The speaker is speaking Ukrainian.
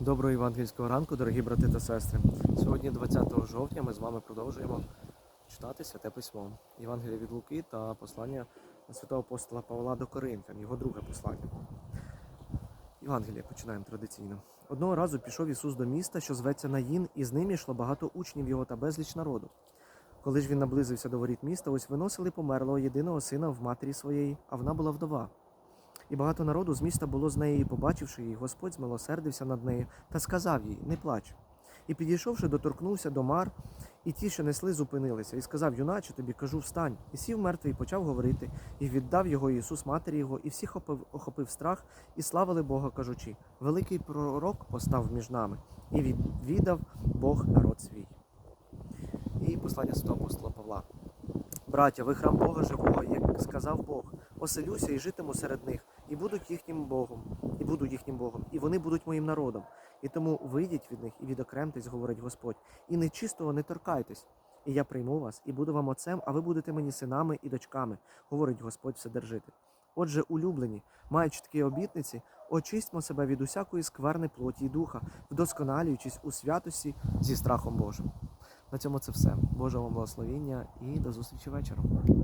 Доброго євангельського ранку, дорогі брати та сестри. Сьогодні, 20 жовтня, ми з вами продовжуємо читати святе письмо Євангелія від Луки та послання святого апостола Павла до Коринфян, його друге послання. Євангелія починаємо традиційно. Одного разу пішов Ісус до міста, що зветься Наїн, і з ним йшло багато учнів його та безліч народу. Коли ж він наблизився до воріт міста, ось виносили померлого єдиного сина в матері своєї, а вона була вдова. І багато народу з міста було з нею, побачивши її, Господь змилосердився над нею та сказав їй: Не плач. І підійшовши, доторкнувся до мар, і ті, що несли, зупинилися, і сказав: Юначе, тобі кажу, встань. І сів мертвий, і почав говорити, і віддав його Ісус матері його, і всіх охопив страх, і славили Бога, кажучи: Великий пророк постав між нами, і відвідав Бог народ свій. І послання святого апостола Павла. Браття, ви храм Бога живого, як сказав Бог, оселюся і житиму серед них, і будуть їхнім Богом, і буду їхнім Богом, і вони будуть моїм народом. І тому вийдіть від них і відокремтесь, говорить Господь, і нечистого не торкайтесь. І я прийму вас, і буду вам отцем, а ви будете мені синами і дочками, говорить Господь Вседержитель. Отже, улюблені, маючи такі обітниці, очистьмо себе від усякої скверни плоті і духа, вдосконалюючись у святості зі страхом Божим. На цьому це все. Божого благословіння і до зустрічі вечором.